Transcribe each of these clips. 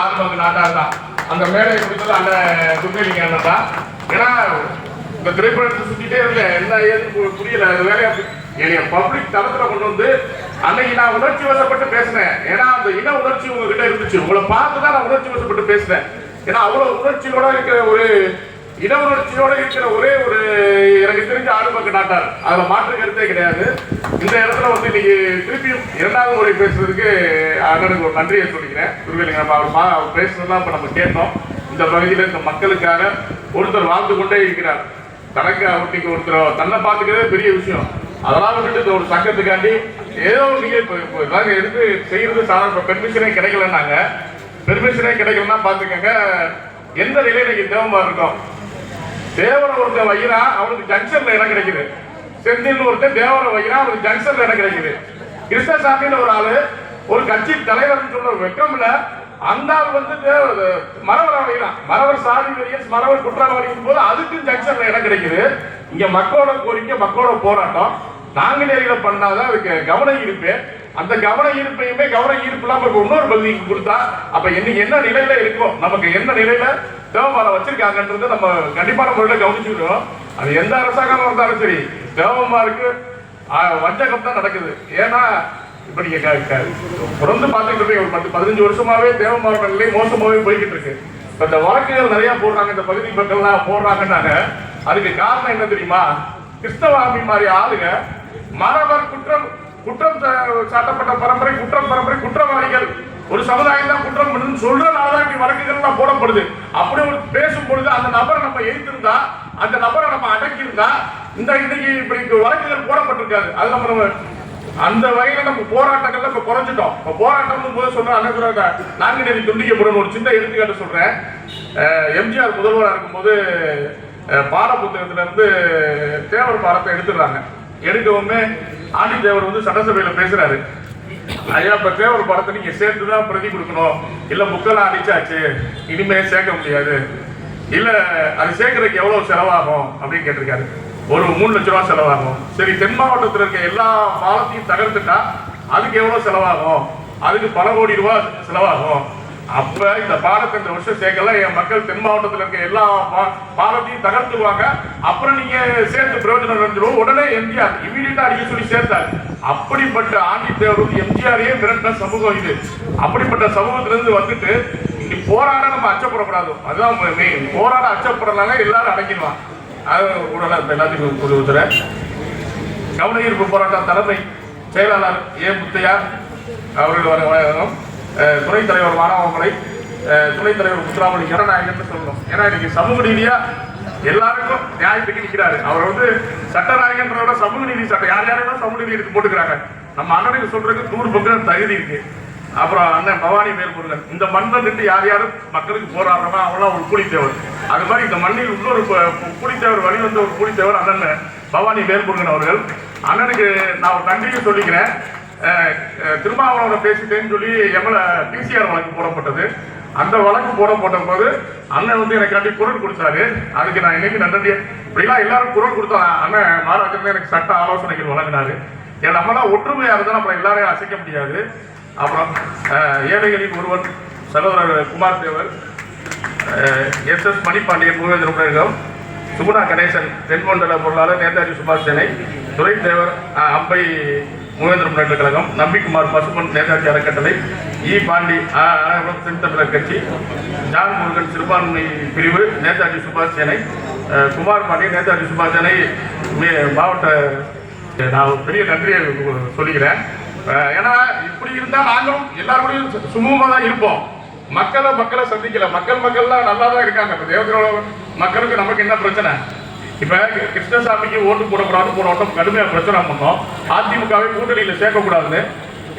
ஆத்மாக்கு நாட்டார் தான். அந்த மேடையை கொடுத்தது அண்ணன் துர்கலிங்க அண்ணன் தான். ஏன்னா இந்த திரைப்படத்தை சுத்திட்டே இருந்தேன் என்ன ஏதுன்னு புரியல. அது வேலையா என்னைய பப்ளிக் தளத்துல கொண்டு வந்து அன்னைக்கு நான் உணர்ச்சி வசப்பட்டு பேசினேன். ஏன்னா அந்த இன உணர்ச்சி உங்ககிட்ட இருந்துச்சு. உங்களை பார்த்து தான் நான் உணர்ச்சி வசப்பட்டு பேசினேன். ஏன்னா அவ்வளவு உணர்ச்சியோட இருக்கிற ஒரு இன உணர்ச்சியோட இருக்கிற ஒரே ஒரு எனக்கு தெரிஞ்ச ஆளுமக்கு நாட்டார் அதுல மாற்று கருத்தே கிடையாது. இந்த இடத்துல வந்து இன்னைக்கு திருப்பியும் இரண்டாவது முறை பேசுறதுக்கு அண்ணனுக்கு ஒரு நன்றியை சொல்லிக்கிறேன். துர்கலிங்க நம்ம அவர் மா- அவர் பேசுனதுதான் இப்ப நம்ம கேட்டோம். இந்த பகுதியில் இந்த மக்களுக்காக ஒருத்தர் வாழ்ந்து கொண்டே இருக்கிறார். தனக்கு அவருக்கு ஒருத்தர் தன்னை பார்த்துக்கிறதே பெரிய விஷயம். அதெல்லாம் விட்டுட்டு இந்த ஒரு சங்கத்துக்காண்டி ஏதோ நீங்க நாங்கள் எடுத்து செய்யறது? சாதாரண பெர்மிஷனே கிடைக்கலன்னாங்க. பெர்மிஷனே கிடைக்கலன்னா பார்த்துக்கங்க. எந்த நிலையில இன்னைக்கு தேவமா இருக்கோம்? தேவரை ஒருத்தன் வைக்கிறான் அவனுக்கு ஜங்ஷன்ல இடம் கிடைக்குது. செந்தில் ஒருத்தன் தேவரை வைக்கிறான் அவனுக்கு ஜங்ஷன்ல இடம் கிடைக்குது. கிருஷ்ணசாமின்னு ஒரு ஆளு ஒரு கட்சி தலைவர் சொல்ற வெக்கம்ல அந்த ஆள் வந்து மரவர் மறவரை மரவர் மறவர் சாதி வெறியன்ஸ் மறவர் குற்றவாளியின் போது அதுக்கும் ஜங்ஷன்ல இடம் கிடைக்குது. இங்க மக்களோட கோரிக்கை மக்களோட போராட்டம். நாங்குநேரியில பண்ணாதான் அதுக்கு கவனம் இருப்பேன் அந்த கவன ஈர்ப்பையுமே கவன ஈர்ப்பு இல்லாம இப்ப இன்னொரு பகுதிக்கு கொடுத்தா அப்ப என்ன என்ன நிலையில இருக்கும் நமக்கு என்ன நிலையில தேவமாலை வச்சிருக்காங்கன்றத நம்ம கண்டிப்பான முறையில கவனிச்சுக்கிறோம் அது எந்த அரசாங்கமா இருந்தாலும் சரி தேவமாருக்கு வஞ்சகம் தான் நடக்குது. ஏன்னா இப்ப நீங்க தொடர்ந்து பார்த்துக்கிட்டு இருப்பீங்க ஒரு பத்து பதினஞ்சு வருஷமாவே தேவமாரோட நிலை மோசமாவே போய்கிட்டு இருக்கு. இப்ப இந்த வழக்குகள் நிறைய போடுறாங்க இந்த பகுதி மக்கள்லாம் போடுறாங்கன்னாங்க. அதுக்கு காரணம் என்ன தெரியுமா? கிறிஸ்தவாமி மாதிரி ஆளுங்க மறவர் குற்றம் குற்றம் சாட்டப்பட்ட பரம்பரை குற்றம் பரம்பரை குற்றவாளிகள். ஒரு சமுதாயம் தான் குற்றம் சொல்றதுனாலதான் இப்படி வழக்குகள் போடப்படுது. அப்படி ஒரு பேசும் பொழுது அந்த நபரை நம்ம எதிர்த்திருந்தா அந்த நபரை நம்ம அடக்கியிருந்தா இந்த இன்னைக்கு இப்படி வழக்குகள் போடப்பட்டிருக்காது. அது நம்ம நம்ம அந்த வகையில நம்ம போராட்டங்கள்ல இப்ப குறைஞ்சிட்டோம். இப்ப போராட்டம் போது சொல்ற அண்ணன் சொல்றாங்க நாங்குநேரி துண்டிக்கப்படும் ஒரு சின்ன எடுத்துக்காட்டு சொல்றேன். எம்ஜிஆர் முதல்வராக இருக்கும்போது பாட புத்தகத்துல இருந்து தேவர் பாடத்தை எடுத்துடுறாங்க. எடுக்கவுமே ஆண்டி தேவர் வந்து சட்டசபையில பேசுறாரு. ஐயா இப்ப தேவர் படத்தை நீங்க சேர்த்து தான் பிரதி கொடுக்கணும். இல்ல புக்கெல்லாம் அடிச்சாச்சு. இனிமே சேர்க்க முடியாது. இல்ல அது சேர்க்கறதுக்கு எவ்வளவு செலவாகும் அப்படின்னு கேட்டிருக்காரு. ஒரு மூணு லட்ச ரூபா செலவாகும். சரி தென் மாவட்டத்தில் இருக்க எல்லா பாலத்தையும் தகர்த்துட்டா அதுக்கு எவ்வளவு செலவாகும்? அதுக்கு பல கோடி ரூபா செலவாகும். அப்ப இந்த பாலத்தை இந்த வருஷம் சேர்க்கல என் மக்கள் தென் மாவட்டத்தில் இருக்க எல்லா பா- பாலத்தையும் தகர்த்துருவாங்க அப்புறம் நீங்க சேர்த்து பிரயோஜனம் அடைஞ்சிடும் உடனே எம்ஜிஆர் இமீடியட்டா அடிக்க சொல்லி சேர்த்தார். அப்படிப்பட்ட ஆண்டி தேவர் எம்ஜிஆரையே மிரட்டின சமூகம் இது. அப்படிப்பட்ட சமூகத்திலிருந்து வந்துட்டு இங்க போராட நம்ம அச்சப்படக்கூடாது. அதுதான் மெயின் போராட அச்சப்படலாம் எல்லாரும் அடங்கிடுவான் அது உடனே இப்ப எல்லாத்துக்கும் ஒரு உத்தர. கவன ஈர்ப்பு போராட்ட தலைமை செயலாளர் ஏ முத்தையா அவர்கள் வர வணக்கம் துணைத் தலைவர் மாணவமலை துணைத் தலைவர் முத்துராமலிங்க ஜனநாயகம்னு சொல்லணும். ஏன்னா இன்னைக்கு சமூக ரீதியா எல்லாருக்கும் நியாயத்துக்கு நிற்கிறாரு அவர் வந்து சட்டநாயகன்றத விட சமூக நீதி சட்டம் யார் யாரெல்லாம் சமூக நீதி எடுத்து போட்டுக்கிறாங்க? நம்ம அண்ணனுக்கு சொல்றதுக்கு நூறு பக்கம் தகுதி இருக்கு. அப்புறம் அண்ணன் பவானி மேல்முருகன். இந்த மண்ணை நின்று யார் யாரும் மக்களுக்கு போராடுறவங்க அவ்வளோ ஒரு கூலித்தேவர். அது மாதிரி இந்த மண்ணில் இன்னொரு கூலித்தேவர் வழி வந்த ஒரு கூலித்தேவர் அண்ணன் பவானி வேல்முருகன் அவர்கள். அண்ணனுக்கு நான் ஒரு நன்றியும் சொல்லிக்கிறேன். திருமாவளவனை பேசிட்டேன்னு சொல்லி எம்எல்ஏ பிசிஆர் வழக்கு போடப்பட்டது. அந்த வழக்கு போடப்பட்ட போது அண்ணன் வந்து எனக்காண்டி குரல் கொடுத்தாரு. அதுக்கு நான் இன்னைக்கு நன்றி இப்படிலாம் எல்லாரும் குரல் கொடுத்தா அண்ணன் மாராஜன் எனக்கு சட்ட ஆலோசனைகள் வழங்கினாரு. என் நம்மளாம் ஒற்றுமையா இருந்தா நம்ம எல்லாரையும் அசைக்க முடியாது. அப்புறம் ஏழைகளின் ஒருவன் சகோதரர் குமார் தேவர் எஸ் எஸ் மணிபாண்டியன் மூவேந்திர உலகம் சுகுணா கணேசன் தென்மண்டல பொருளாளர் நேதாஜி சுபாஷ் சேனை துரைத் தேவர் அம்பை மூவேந்திர முன்னேற்ற கழகம் நம்பிக்குமார் பசுமன் நேதாஜி அறக்கட்டளை இ. பாண்டி அஹ், அனைவரும் தென் தமிழர் கட்சி ஜான் முருகன் சிறுபான்மை பிரிவு நேதாஜி சுபாஷ் சேனை குமார் பாண்டியன் நேதாஜி சுபாஷ் சேனை மே- மாவட்ட நான் ஒரு பெரிய நன்றியை சொல்லிக்கிறேன். ஏன்னா இப்படி இருந்தால் நாங்களும் எல்லாரோடையும் சு- தான் இருப்போம். மக்களை மக்களை சந்திக்கல. மக்கள் மக்கள்லாம் நல்லா தான் இருக்காங்க. இப்போ தேவதோட மக்களுக்கு நமக்கு என்ன பிரச்சனை? இப்போ கிருஷ்ணசாமிக்கு ஓட்டு போடக்கூடாது போன வட்டம் கடுமையாக பிரச்சனை பண்ணோம். அதிமுகவை கூட்டணியில் சேர்க்கக்கூடாதுன்னு.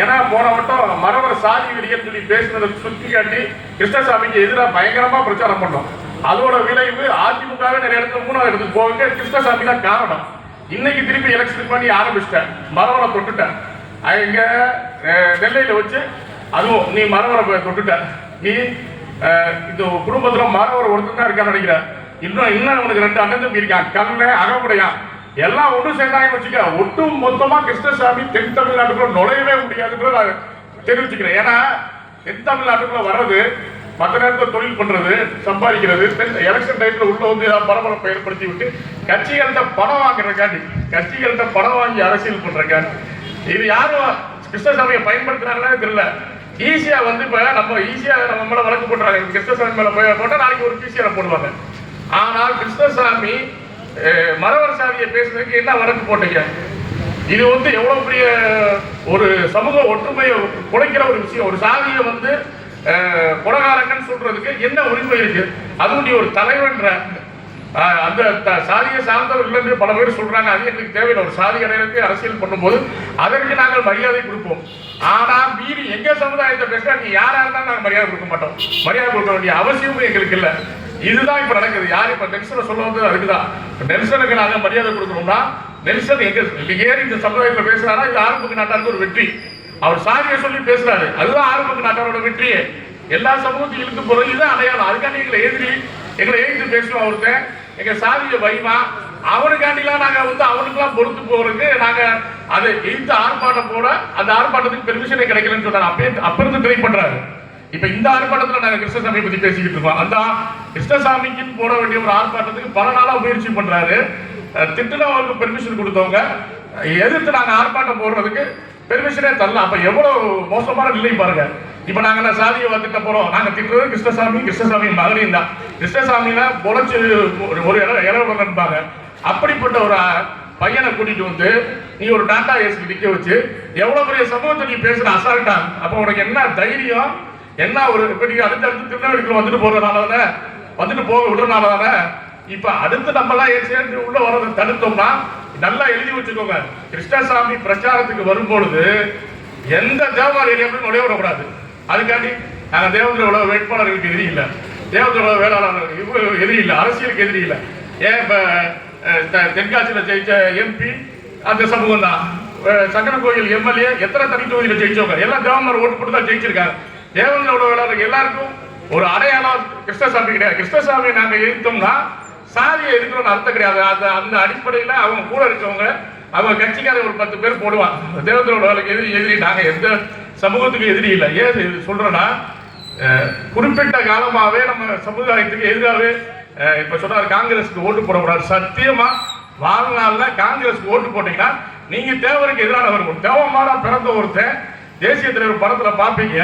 ஏன்னா போன வட்டம் மரவர் சாதி வெறியன்னு சொல்லி பேசுனதை சுற்றி காட்டி கிருஷ்ணசாமிக்கு எதிராக பயங்கரமாக பிரச்சாரம் பண்ணோம். அதோட விளைவு அதிமுகவே நிறைய இடத்துல மூணாவது இடத்துக்கு போக கிருஷ்ணசாமி தான் காரணம். இன்னைக்கு திருப்பி எலெக்ஷன் பண்ணி ஆரம்பிச்சிட்டேன். மரவரை தொட்டுட்டேன். இங்கே இங்க வச்சு அதுவும் நீ மரவரை தொட்டுட்ட. நீ இந்த குடும்பத்தில் மரவர் ஒருத்தர் தான் இருக்கான்னு நினைக்கிறேன். இன்னும் இன்னும் உனக்கு ரெண்டு அண்ணன் தம்பி இருக்கான் கல்ல அகமுடையான் எல்லாம் ஒன்று சேர்ந்தாங்க வச்சுக்க ஒட்டு மொத்தமாக கிருஷ்ணசாமி தென் தமிழ்நாட்டுக்குள்ள நுழையவே முடியாதுங்கிறத நான் தெரிவிச்சுக்கிறேன். ஏன்னா தென் தமிழ்நாட்டுக்குள்ள வர்றது மற்ற நேரத்தில் தொழில் பண்றது சம்பாதிக்கிறது எலெக்ஷன் டைம்ல உள்ள வந்து ஏதாவது பரபரப்பை ஏற்படுத்தி விட்டு கட்சிகள்கிட்ட பணம் வாங்குறதுக்காண்டி கட்சிகள்கிட்ட பணம் வாங்கி அரசியல் பண்ணுறக்காண்டி இது யாரும் கிருஷ்ணசாமியை பயன்படுத்துறாங்களே தெரியல. ஈஸியா வந்து இப்ப நம்ம ஈஸியா நம்ம மேல வழக்கு போடுறாங்க கிருஷ்ணசாமி மேல போய் போட்டா நாளைக்கு ஒரு பிசிஆர் போடுவாங்க. ஆனால் கிருஷ்ணசாமி மரவர் மறவர் சாதியை பேசுறதுக்கு என்ன வழக்கு போட்டீங்க? இது வந்து எவ்வளவு பெரிய ஒரு சமூக ஒற்றுமையை குறைக்கிற ஒரு விஷயம். ஒரு சாதியை வந்து அஹ், சொல்றதுக்கு என்ன உரிமை இருக்கு? அதுவும் நீ ஒரு தலைவன்ற அந்த த- சாதியை சார்ந்தவர் இல்லைன்னு பல பேர் சொல்றாங்க. அது எங்களுக்கு தேவையில்லை. ஒரு சாதி அடையிறதுக்கு அரசியல் பண்ணும்போது அதற்கு நாங்கள் மரியாதை கொடுப்போம். ஆனா மீறி எங்க சமுதாயத்தை பேசுறா நீ யாரா இருந்தாலும் நாங்கள் மரியாதை கொடுக்க மாட்டோம். மரியாதை கொடுக்க வேண்டிய அவசியமும் எங்களுக்கு இல்லை. இதுதான் இப்ப நடக்குது. யார் இப்ப நெல்சனை சொல்ல வந்தது? அதுக்குதான். நெல்சனுக்கு நாங்க மரியாதை கொடுக்கணும்னா நெல்சன் எங்க ஏறி இந்த சமுதாயத்துல பேசுறாரா? இது ஆரம்பக்கு நாட்டாருக்கு ஒரு வெற்றி? அவர் சாதியை சொல்லி பேசுறாரு. அதுதான் ஆரம்பக்கு நாட்டாரோட வெற்றியே. எல்லா சமூகத்தையும் இழுத்து போறோம். இதுதான் அடையாளம். அதுக்காண்டி எங்களை எதிரி எங்களை எழுந்து பேசுவோம் ஒருத்தன். எங்க சாதிய வைமா. அவனுக்காண்டிலாம் நாங்க வந்து அவனுக்குலாம் பொறுத்து போறதுக்கு நாங்க அதை எதிர்த்து ஆர்ப்பாட்டம் போட அந்த ஆர்ப்பாட்டத்துக்கு பெர்மிஷனே கிடைக்கலன்னு சொன்னாங்க அப்பயே அப்ப இருந்து ட்ரை பண்றாரு. இப்ப இந்த ஆர்ப்பாட்டத்துல நாங்க கிருஷ்ணசாமி பத்தி பேசிக்கிட்டு இருக்கோம். அந்த கிருஷ்ணசாமிக்குன்னு போட வேண்டிய ஒரு ஆர்ப்பாட்டத்துக்கு பல நாளா முயற்சி பண்றாரு. அஹ் திட்டுனா அவருக்கு பெர்மிஷன் கொடுத்தவங்க. எதிர்த்து நாங்க ஆர்ப்பாட்டம் போடுறதுக்கு பெர்மிஷனே தரல. அப்ப எவ்வளவு மோசமான நிலை பாருங்க. இப்ப நாங்க என்ன சாதியை வந்துட்ட போறோம். நாங்க திட்டுறது கிருஷ்ணசாமி கிருஷ்ணசாமி மகனையும் தான். கிருஷ்ணசாமியில பொழைச்சு ஒரு- ஒரு இடம் இளவரம் அப்படிப்பட்ட ஒரு பையனை கூட்டிட்டு வந்து நீ ஒரு டாட்டா ஏசி நிக்க வச்சு எவ்வளவு பெரிய சமூகத்தை நீ பேசுற அசால்ட்டா? அப்ப உனக்கு என்ன தைரியம்? என்ன ஒரு இப்ப நீங்க அடுத்து திருநெல்வேலிக்குள்ள வந்துட்டு போறதுனால தானே வந்துட்டு போக விடுறதுனால தானே இப்ப அடுத்து நம்ம எல்லாம் சேர்ந்து உள்ள வர்றதை தடுத்தோம்னா நல்லா எழுதி வச்சுக்கோங்க. கிருஷ்ணசாமி பிரச்சாரத்துக்கு வரும்பொழுது எந்த தேவாலய ஏரியாவும் நுழைய விடக்கூடாது. அதுக்காண்டி நாங்க தேவந்திர உலக வேட்பாளர்களுக்கு எதிரி இல்லை. தேவந்திர உலக வேளாளர் இவங்க எதிரி இல்லை அரசியலுக்கு எதிரி இல்லை. ஏன் இப்ப தென்காசியில் தென்காசியில ஜெயிச்ச எம்பி அந்த சமூகம் தான் சங்கரன் கோயில் எம்எல்ஏ எத்தனை தனி தொகுதியில் ஜெயிச்சவங்க? எல்லாம் தேவமர் ஓட்டு போட்டு தான் ஜெயிச்சிருக்காங்க. தேவந்திர உலக எல்லாருக்கும் ஒரு அடையாளம் கிருஷ்ணசாமி கிடையாது. கிருஷ்ணசாமி நாங்க எதிர்த்தோம்னா சாதியை எதிர்க்கணும்னு அர்த்தம் கிடையாது. அந்த அந்த அடிப்படையில அவங்க கூட இருக்கவங்க அவங்க கட்சிக்கார ஒரு பத்து பேர் போடுவான் தேவத்தோட வேலைக்கு எதிரி எதிரி நாங்க எந்த சமூகத்துக்கு எதிரி இல்லை. ஏன் இது சொல்றேன்னா குறிப்பிட்ட காலமாகவே நம்ம சமுதாயத்துக்கு எதிராகவே இப்போ இப்ப காங்கிரஸுக்கு ஓட்டு போடக்கூடாது. சத்தியமா வாழ்நாள்ல காங்கிரஸ்க்கு ஓட்டு போட்டீங்கன்னா நீங்க தேவருக்கு எதிரானவர். தேவமான பிறந்த ஒருத்தன் தேசிய தலைவர் படத்துல பார்ப்பீங்க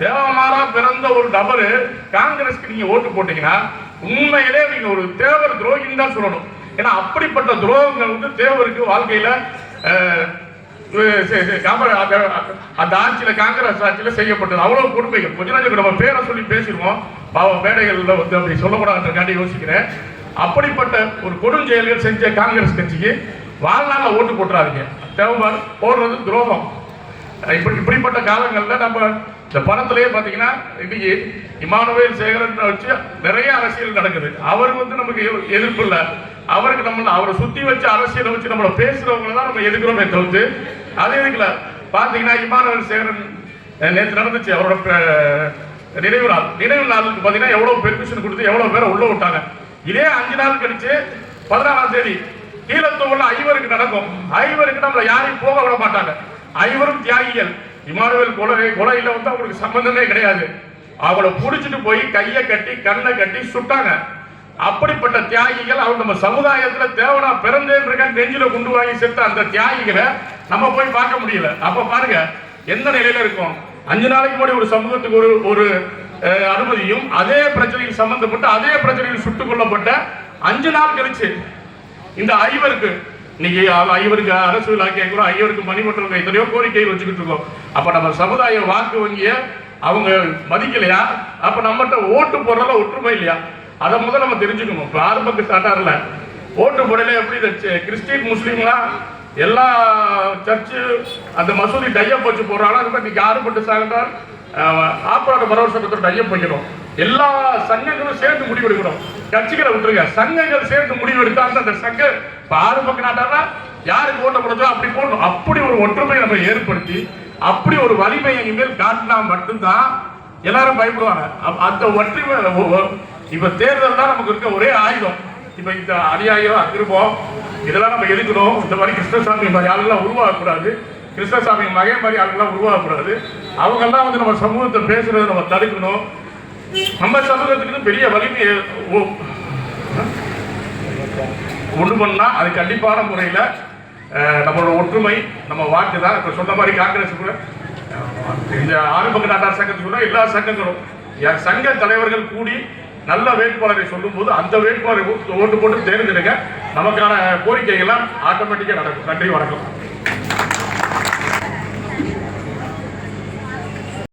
தேவமாரா பிறந்த ஒரு நபரு காங்கிரஸ்க்கு நீங்க ஓட்டு போட்டீங்கன்னா உண்மையிலே நீங்க ஒரு தேவர் துரோகின்னு தான் சொல்லணும். ஏன்னா அப்படிப்பட்ட துரோகங்கள் வந்து தேவருக்கு வாழ்க்கையில அந்த- ஆட்சியில காங்கிரஸ் ஆட்சியில செய்யப்பட்டது. அவ்வளவு கொடுமைகள். கொஞ்ச நாளைக்கு நம்ம பேரை சொல்லி பேசிடுவோம். பாவம் மேடைகள்ல வந்து அப்படி சொல்லக்கூடாதுன்றக்காண்டி யோசிக்கிறேன். அப்படிப்பட்ட ஒரு கொடுஞ்செயல்கள் செஞ்ச காங்கிரஸ் கட்சிக்கு வாழ்நாள்ல ஓட்டு போட்டுறாதீங்க. தேவை போடுறது துரோகம். இப்படி இப்படிப்பட்ட காலங்கள்ல நம்ம இந்த படத்திலேயே பாத்தீங்கன்னா இன்னைக்கு இமானுவேல் சேகரன் வச்சு நிறைய அரசியல் நடக்குது. அவர் வந்து நமக்கு எதிர்ப்பு இல்ல. அவருக்கு நம்ம அவரை சுத்தி வச்சு அரசியலை வச்சு நம்மள பேசுகிறவங்கள தான் நம்ம எதிர்க்கிறோமே தவிர்த்து அது எதுக்கல பாத்தீங்கன்னா இமானுவேல் சேகரன் நேற்று நடந்துச்சு அவரோட நினைவு நாள். நினைவு நாளுக்கு பாத்தீங்கன்னா எவ்வளவு பெர்மிஷன் கொடுத்து எவ்வளவு பேரை உள்ள விட்டாங்க. இதே அஞ்சு நாள் கழிச்சு பதினாறாம் தேதி கீழத்தூர்ல ஐவருக்கு நடக்கும். ஐவருக்கு நம்மள யாரையும் போக விட மாட்டாங்க. ஐவரும் தியாகிகள். இமானுவேல் கொலை இல்லை வந்து அவங்களுக்கு சம்பந்தமே கிடையாது. அவளை புடிச்சிட்டு போய் கையை கட்டி கண்ணை கட்டி சுட்டாங்க. அப்படிப்பட்ட தியாகிகள் அவங்க நம்ம சமுதாயத்துல தேவனா பிறந்தேன்ற நெஞ்சில கொண்டு வாங்கி செத்த அந்த தியாகிகளை நம்ம போய் பார்க்க முடியல. அப்ப பாருங்க எந்த நிலையில இருக்கும்? அஞ்சு நாளைக்கு முன்னாடி ஒரு சமூகத்துக்கு ஒரு ஒரு அனுமதியும் அதே பிரச்சனையில் சம்பந்தப்பட்ட அதே பிரச்சனையில் சுட்டுக் கொல்லப்பட்ட அஞ்சு நாள் கழிச்சு இந்த ஐவருக்கு இன்னைக்கு ஐயருக்கு ஐவருக்கு அரசு விழா கேட்கிறோம் ஐவருக்கு மணிமன்றம் எத்தனையோ கோரிக்கை வச்சுக்கிட்டு இருக்கோம். அப்ப நம்ம சமுதாய வாக்கு வங்கிய அவங்க மதிக்கலையா? அப்ப நம்மகிட்ட ஓட்டு போடுறதுல ஒற்றுமை இல்லையா? அதை முதல்ல நம்ம தெரிஞ்சுக்கணும். இப்ப ஆரம்பக்கு ஸ்டார்டார்ல ஓட்டு போடல எப்படி இந்த கிறிஸ்டின் முஸ்லீம்லாம் எல்லா சர்ச்சு அந்த மசூதி டையப் வச்சு போடுறாங்களோ அது மாதிரி இன்னைக்கு ஆறுபட்டு சாகண்டால் ஆப்பராட பரவ சட்டத்தோட ஐயம் வைக்கணும் எல்லா சங்கங்களும் சேர்ந்து முடிவெடுக்கணும் கட்சிகளை விட்டுருங்க. சங்கங்கள் சேர்ந்து முடிவெடுத்தா அந்த அந்த சங்க இப்ப ஆறு பக்கம் நாட்டாரா? யாருக்கு ஓட்ட போடுறதோ அப்படி போடணும். அப்படி ஒரு ஒற்றுமை நம்ம ஏற்படுத்தி அப்படி ஒரு வலிமை இனிமேல் காட்டினா மட்டும்தான் எல்லாரும் பயப்படுவாங்க. அந்த ஒற்றுமை இப்ப தேர்தல் தான் நமக்கு இருக்க ஒரே ஆயுதம். இப்ப இந்த அநியாயம் அக்கிருப்போம் இதெல்லாம் நம்ம எதுக்கணும் இந்த மாதிரி கிருஷ்ணசாமி மாதிரி ஆளுலாம் உருவாகக்கூடாது. கிருஷ்ணசாமி மகன் மாதிரி ஆளுலாம் உருவாகக்கூடாது. அவங்கெல்லாம் வந்து நம்ம சமூகத்தை பேசுறதை நம்ம தடுக்கணும். நம்ம சமூகத்துக்கு பெரிய வலிமை ஒன்று பண்ணால் அது கண்டிப்பான முறையில் நம்மளோட ஒற்றுமை நம்ம வாக்கு தான். இப்போ சொன்ன மாதிரி காங்கிரஸ் கூட இந்த ஆரம்ப நாட்டார் சங்கத்துக்கு எல்லா சங்கங்களும். என் சங்க தலைவர்கள் கூடி நல்ல வேட்பாளரை சொல்லும்போது அந்த வேட்பாளரை ஓட்டு ஓட்டு போட்டு தேர்ந்தெடுங்க. நமக்கான கோரிக்கைகள்லாம் ஆட்டோமேட்டிக்காக நடக்கும். நன்றி வணக்கம்.